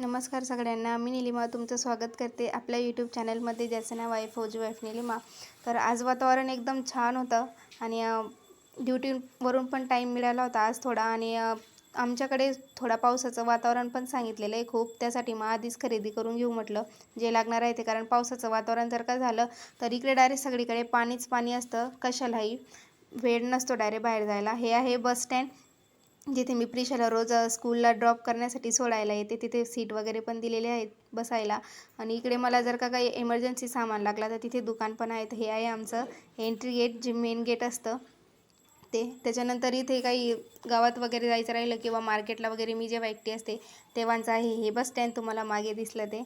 नमस्कार सगळ्यांना मी निलिमा तुमचं स्वागत करते आपल्या यूट्यूब चॅनलमध्ये ज्याचं नाव आहे फौजी वाईफ निलिमा. तर आज वातावरण एकदम छान होतं आणि ड्युटीवरून पण टाईम मिळाला होता आज थोडा आणि आमच्याकडे थोडा पावसाचं वातावरण पण सांगितलेलं आहे खूप. त्यासाठी मग आधीच खरेदी करून घेऊ म्हटलं. जे लागणार आहे ते कारण पावसाचं वातावरण जर का झालं तर इकडे डायरेक्ट सगळीकडे पाणीच पाणी असतं कशालाही. वेळ नसतो डायरेक्ट बाहेर जायला. हे आहे बस स्टँड जिथे मी प्रिशाला रोज स्कूलला ड्रॉप करण्यासाठी सोडायला येते तिथे सीट वगैरे पण दिलेले आहेत बसायला. आणि इकडे मला जर का काही एमर्जन्सी सामान लागला तर तिथे दुकान पण आहेत हे आहे आमचं एंट्री गेट जे मेन गेट असतं ते. त्याच्यानंतर इथे काही गावात वगैरे जायचं राहिलं किंवा मार्केटला वगैरे मी जेव्हा एकटी असते तेव्हाचं आहे हे बस स्टँड तुम्हाला मागे दिसलं ते.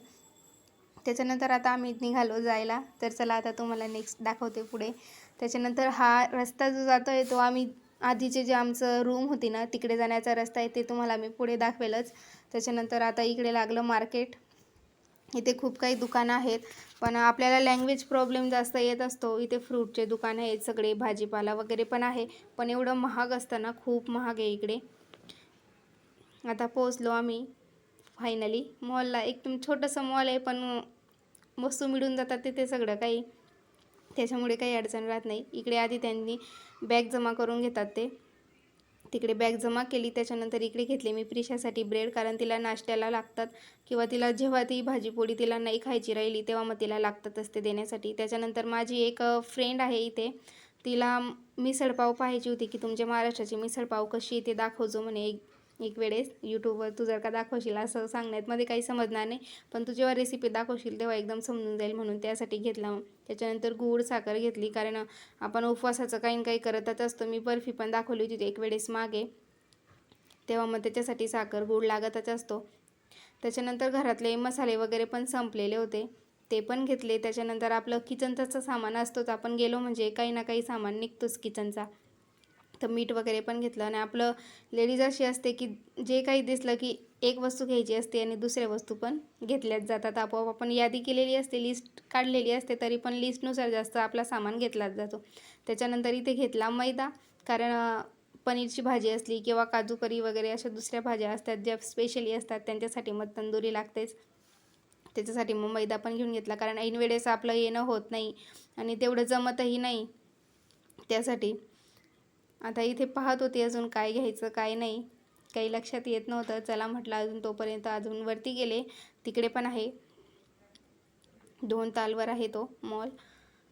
त्याच्यानंतर आता आम्ही निघालो जायला. तर चला आता तुम्हाला नेक्स्ट दाखवते पुढे. त्याच्यानंतर हा रस्ता जो जातो आहे तो आम्ही आधीचे जे आमचं रूम होती ना तिकडे जाण्याचा रस्ता आहे ते तुम्हाला मी पुढे दाखवेलच. त्याच्यानंतर आता इकडे लागलं मार्केट इथे खूप काही दुकानं आहेत पण आपल्याला लँग्वेज प्रॉब्लेम जास्त येत असतो. इथे फ्रूटचे दुकान आहेत सगळे भाजीपाला वगैरे पण आहे पण एवढं महाग असतं ना खूप महाग आहे इकडे. आता पोचलो आम्ही फायनली मॉलला एकदम छोटंसं मॉल आहे पण वस्तू मिळून जातात तिथे सगळं काही. त्याच्यामुळे काही अडचण राहत नाही. इकडे आधी त्यांनी बॅग जमा करून घेतात ते. तिकडे बॅग जमा केली त्याच्यानंतर इकडे घेतले. मी प्रिशासाठी ब्रेड कारण तिला नाश्त्याला लागतात किंवा तिला जेव्हा ती भाजीपोळी तिला नाही खायची राहिली तेव्हा मग तिला लागतातच ते देण्यासाठी. त्याच्यानंतर माझी एक फ्रेंड आहे इथे. तिला मिसळपाव पाहायची होती की तुमच्या महाराष्ट्राची मिसळपाव कशी आहे ते दाखवजो म्हणे. एक एक वेळेस यूट्यूबवर तू जर का दाखवशील असं सांगण्यात मध्ये काही समजणार नाही पण तू जेव्हा रेसिपी दाखवशील तेव्हा एकदम समजून जाईल म्हणून त्यासाठी घेतला मग. त्याच्यानंतर गूळ साखर घेतली कारण आपण उपवासाचं काही ना काही करतच असतो. मी बर्फी पण दाखवली होती एक वेळेस मागे. तेव्हा मग त्याच्यासाठी साखर गूळ लागतच असतो. त्याच्यानंतर घरातले मसाले वगैरे पण संपलेले होते. ते पण घेतले. त्याच्यानंतर आपलं किचनचं सामान असतोच. आपण गेलो म्हणजे काही ना काही सामान निघतोच किचनचा तर मीठ वगैरे पण घेतलं आणि आपलं लेडीज अशी असते की जे काही दिसलं की एक वस्तू घ्यायची असते आणि दुसऱ्या वस्तू पण घेतल्याच जातात. आपोआप आपण यादी केलेली असते लिस्ट काढलेली असते तरी पण लिस्टनुसार जास्त आपला सामान घेतलाच जातो. त्याच्यानंतर इथे घेतला मैदा कारण पनीरची भाजी असली किंवा काजू करी वगैरे अशा दुसऱ्या भाज्या असतात ज्या स्पेशली असतात त्यांच्यासाठी मग तंदुरी लागतेच. त्याच्यासाठी मग मैदा पण घेऊन घेतला कारण ऐनवेळेस आपलं येणं होत नाही आणि तेवढं जमतही नाही त्यासाठी. आता इथे पाहत होती अजून काय घ्यायचं काय नाही. काही लक्षात येत नव्हतं. चला म्हटलं अजून तोपर्यंत अजून वरती गेले. तिकडे पण आहे. दोन तालवर आहे तो मॉल.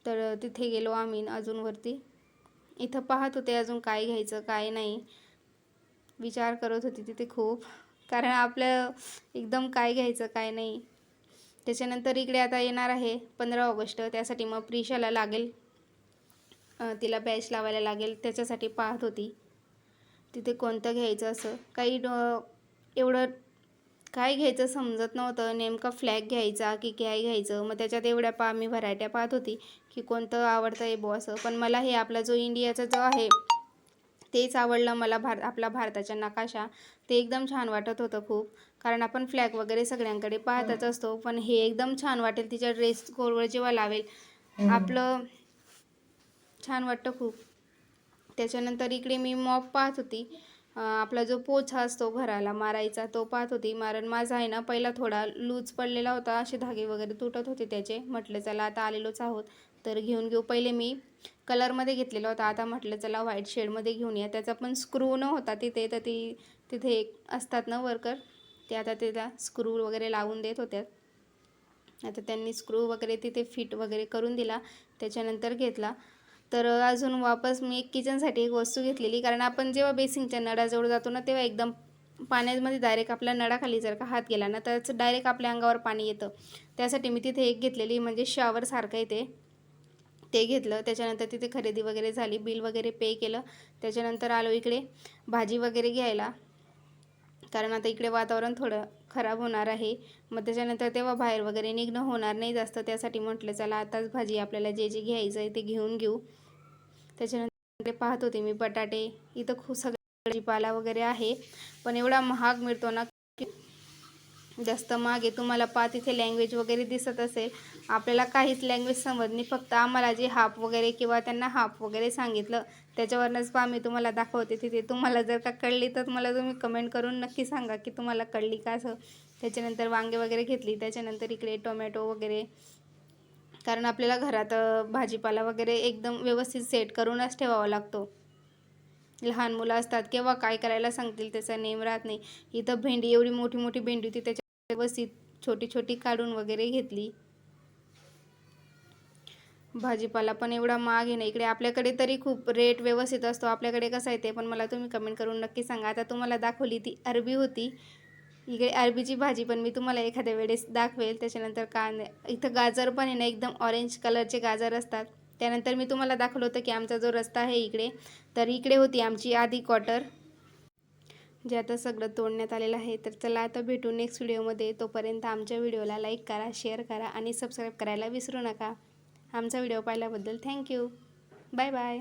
तर तिथे गेलो आम्ही अजून वरती. इथं पाहत होते अजून काय घ्यायचं काय नाही. विचार करत होती तिथे खूप. कारण आपलं एकदम काय घ्यायचं काय नाही. त्याच्यानंतर इकडे आता येणार आहे पंधरा ऑगस्ट. त्यासाठी मग प्रिशाला लागेल. तिला बॅच लावायला लागेल त्याच्यासाठी पाहत होती. तिथे कोणतं घ्यायचं असं? काही ड- एवढं काय घ्यायचं समजत नव्हतं. नेमका फ्लॅग घ्यायचा की काय घ्यायचं? मग त्याच्यात एवढ्या पा मी व्हरायट्या पाहत होती की कोणतं आवडतं आहे बुवा असं. पण मला हे आपला जो इंडियाचा जो आहे तेच आवडलं मला भार आपला भारताचा नकाशा. ते एकदम छान वाटत होतं खूप. कारण आपण फ्लॅग वगैरे सगळ्यांकडे पाहतच असतो. पण हे एकदम छान वाटेल तिच्या ड्रेस कोडवर जेव्हा लावेल. आपलं छान वाटतं खूप. त्याच्यानंतर इकडे मी मॉप पाहत होती. आपला जो पोछा असतो घराला मारायचा तो पाहत होती. मारण माझा आहे ना पहिला थोडा लूज पडलेला होता. असे धागे वगैरे तुटत होते त्याचे. म्हटलं चला आता आलेलोच आहोत. तर घेऊन घेऊ. पहिले मी कलरमध्ये घेतलेला होता. आता म्हटलं चला व्हाईट शेडमध्ये घेऊन या. त्याचा पण स्क्रू न होता तिथे. तर ती तिथे एक असतात ना वर्कर ते आता त्याला स्क्रू वगैरे लावून देत होत्या. आता त्यांनी स्क्रू वगैरे तिथे फिट वगैरे करून दिला. त्याच्यानंतर घेतला. तर अजून वापस मी एक किचनसाठी एक वस्तू घेतलेली. कारण आपण जेव्हा बेसिंगच्या नळाजवळ जातो ना तेव्हा एकदम पाण्यामध्ये डायरेक्ट आपल्या नळाखाली जर का हात गेला ना तर डायरेक्ट आपल्या अंगावर पाणी येतं. त्यासाठी मी तिथे एक घेतलेली म्हणजे शॉवरसारखं येते ते. घेतलं. त्याच्यानंतर तिथे खरेदी वगैरे झाली. बिल वगैरे पे केलं. त्याच्यानंतर आलो इकडे भाजी वगैरे घ्यायला. कारण आता इकडे वातावरण थोडं खराब होणार आहे. मग त्याच्यानंतर तेव्हा बाहेर वगैरे निघणं होणार नाही जास्त. त्यासाठी म्हटलं चला आताच भाजी आपल्याला जे जे घ्यायचं आहे ते घेऊन घेऊ. त्याच्यानंतर पाहत होते मी बटाटे. इथं खूप सगळं पाला वगैरे आहे. पण एवढा महाग मिळतो ना की जास्त मागे तुम्हाला पा तिथे लँग्वेज वगैरे दिसत असेल. आपल्याला काहीच लँग्वेज समजत नाही. फक्त आम्हाला जे हाफ वगैरे किंवा त्यांना हाफ वगैरे सांगितलं त्याच्यावरनंच पा मी तुम्हाला दाखवते. तिथे तुम्हाला जर का कळली तर मला तुम्ही कमेंट करून नक्की सांगा की तुम्हाला कळली का असं. त्याच्यानंतर वांगे वगैरे घेतली. त्याच्यानंतर इकडे टोमॅटो वगैरे कारण आपल्याला घरात भाजीपाला वगैरे एकदम व्यवस्थित सेट करूनच ठेवावा लागतो. लहान मुलं असतात केव्हा काय करायला सांगतील त्याचा नेम राहत नाही. इथं भेंडी एवढी मोठी मोठी भेंडी होती त्याच्या व्यवस्थित छोटी छोटी काढून वगैरे घेतली. भाजीपाला पण एवढा महाग आहे ना इकडे आपल्याकडे तरी खूप रेट व्यवस्थित असतो. आपल्याकडे कसं आहे ते पण मला तुम्ही कमेंट करून नक्की सांगा. आता तुम्हाला दाखवली ती अरबी होती. इकडे अरबीची भाजी पण मी तुम्हाला एखाद्या वेळेस दाखवेल. त्याच्यानंतर कांदे इथं गाजर पण आहे ना एकदम ऑरेंज कलरचे गाजर असतात. त्यानंतर मी तुम्हाला दाखवलं होतं की आमचा जो रस्ता आहे इकडे तर इकडे होती आमची आधी क्वार्टर जे आता सगळं तोडण्यात आलेलं आहे. तर चला आता भेटू नेक्स्ट व्हिडिओमध्ये तोपर्यंत आमच्या व्हिडिओला लाईक करा शेअर करा आणि सबस्क्राईब करायला विसरू नका. आमचा व्हिडिओ पाहिल्याबद्दल थँक्यू बाय बाय